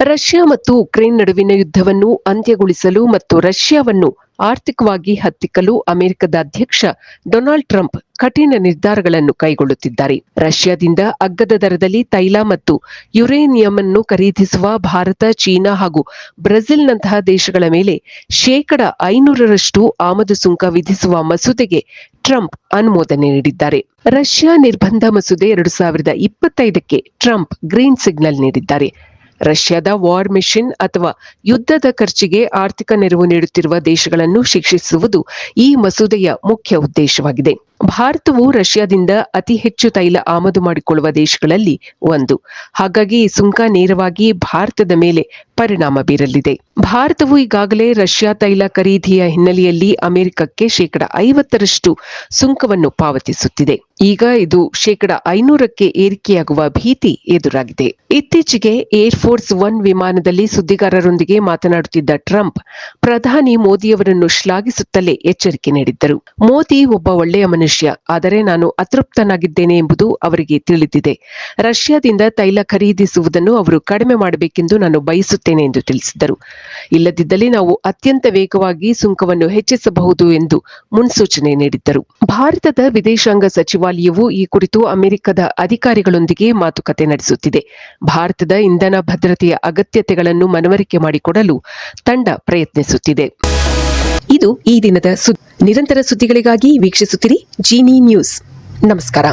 Russia ಮತ್ತು Ukraine ನಡುವಿನ ಯುದ್ಧವನ್ನು ಅಂತ್ಯಗೊಳಿಸಲು ಮತ್ತು ರಷ್ಯಾವನ್ನು ಆರ್ಥಿಕವಾಗಿ ಹತ್ತಿಕ್ಕಲು ಅಮೆರಿಕದ ಅಧ್ಯಕ್ಷ ಡೊನಾಲ್ಡ್ ಟ್ರಂಪ್ ಕಠಿಣ ನಿರ್ಧಾರಗಳನ್ನು ಕೈಗೊಳ್ಳುತ್ತಿದ್ದಾರೆ. ರಷ್ಯಾದಿಂದ ಅಗ್ಗದ ದರದಲ್ಲಿ ತೈಲ ಮತ್ತು ಯುರೇನಿಯಂ ಅನ್ನು ಖರೀದಿಸುವ ಭಾರತ, ಚೀನಾ ಹಾಗೂ ಬ್ರೆಜಿಲ್ನಂತಹ ದೇಶಗಳ ಮೇಲೆ ಶೇಕಡ ಐನೂರರಷ್ಟು ಆಮದು ಸುಂಕ ವಿಧಿಸುವ ಮಸೂದೆಗೆ ಟ್ರಂಪ್ ಅನುಮೋದನೆ ನೀಡಿದ್ದಾರೆ. ರಷ್ಯಾ ನಿರ್ಬಂಧ ಮಸೂದೆ ಎರಡು ಸಾವಿರದ ಇಪ್ಪತ್ತೈದಕ್ಕೆ ಟ್ರಂಪ್ ಗ್ರೀನ್ ಸಿಗ್ನಲ್ ನೀಡಿದ್ದಾರೆ. ರಷ್ಯಾದ ವಾರ್ ಮಿಷನ್ ಅಥವಾ ಯುದ್ಧದ ಖರ್ಚಿಗೆ ಆರ್ಥಿಕ ನೆರವು ನೀಡುತ್ತಿರುವ ದೇಶಗಳನ್ನು ಶಿಕ್ಷಿಸುವುದು ಈ ಮಸೂದೆಯ ಮುಖ್ಯ ಉದ್ದೇಶವಾಗಿದೆ. ಭಾರತವು ರಷ್ಯಾದಿಂದ ಅತಿ ಹೆಚ್ಚು ತೈಲ ಆಮದು ಮಾಡಿಕೊಳ್ಳುವ ದೇಶಗಳಲ್ಲಿ ಒಂದು. ಹಾಗಾಗಿ ಈ ಸುಂಕ ನೇರವಾಗಿ ಭಾರತದ ಮೇಲೆ ಪರಿಣಾಮ ಬೀರಲಿದೆ. ಭಾರತವು ಈಗಾಗಲೇ ರಷ್ಯಾ ತೈಲ ಖರೀದಿಯ ಹಿನ್ನೆಲೆಯಲ್ಲಿ ಅಮೆರಿಕಕ್ಕೆ ಶೇಕಡ ಐವತ್ತರಷ್ಟು ಸುಂಕವನ್ನು ಪಾವತಿಸುತ್ತಿದೆ. ಈಗ ಇದು ಶೇಕಡ ಐನೂರಕ್ಕೆ ಏರಿಕೆಯಾಗುವ ಭೀತಿ ಎದುರಾಗಿದೆ. ಇತ್ತೀಚೆಗೆ ಏರ್ ಫೋರ್ಸ್ ಒನ್ ವಿಮಾನದಲ್ಲಿ ಸುದ್ದಿಗಾರರೊಂದಿಗೆ ಮಾತನಾಡುತ್ತಿದ್ದ ಟ್ರಂಪ್, ಪ್ರಧಾನಿ ಮೋದಿಯವರನ್ನು ಶ್ಲಾಘಿಸುತ್ತಲೇ ಎಚ್ಚರಿಕೆ ನೀಡಿದ್ದರು. ಮೋದಿ ಒಬ್ಬ ಒಳ್ಳೆಯ ಮನುಷ್ಯ. ಆದರೆ ನಾನು ಅತೃಪ್ತನಾಗಿದ್ದೇನೆ ಎಂಬುದು ಅವರಿಗೆ ತಿಳಿದಿದೆ. ರಷ್ಯಾದಿಂದ ತೈಲ ಖರೀದಿಸುವುದನ್ನು ಅವರು ಕಡಿಮೆ ಮಾಡಬೇಕೆಂದು ನಾನು ಬಯಸುತ್ತೇನೆ ಎಂದು ತಿಳಿಸಿದರು. ಇಲ್ಲದಿದ್ದಲ್ಲಿ ನಾವು ಅತ್ಯಂತ ವೇಗವಾಗಿ ಸುಂಕವನ್ನು ಹೆಚ್ಚಿಸಬಹುದು ಎಂದು ಮುನ್ಸೂಚನೆ ನೀಡಿದ್ದರು. ಭಾರತದ ವಿದೇಶಾಂಗ ಸಚಿವಾಲಯವು ಈ ಕುರಿತು ಅಮೆರಿಕದ ಅಧಿಕಾರಿಗಳೊಂದಿಗೆ ಮಾತುಕತೆ ನಡೆಸುತ್ತಿದೆ. ಭಾರತದ ಇಂಧನ ಭದ್ರತೆಯ ಅಗತ್ಯತೆಗಳನ್ನು ಮನವರಿಕೆ ಮಾಡಿಕೊಡಲು ತಂಡ ಪ್ರಯತ್ನಿಸುತ್ತಿದೆ. ಇದು ಈ ದಿನದ ಸುದ್ದಿ. ನಿರಂತರ ಸುದ್ದಿಗಳಿಗಾಗಿ ವೀಕ್ಷಿಸುತ್ತಿರಿ ಜೀನಿ ನ್ಯೂಸ್ ನಮಸ್ಕಾರ.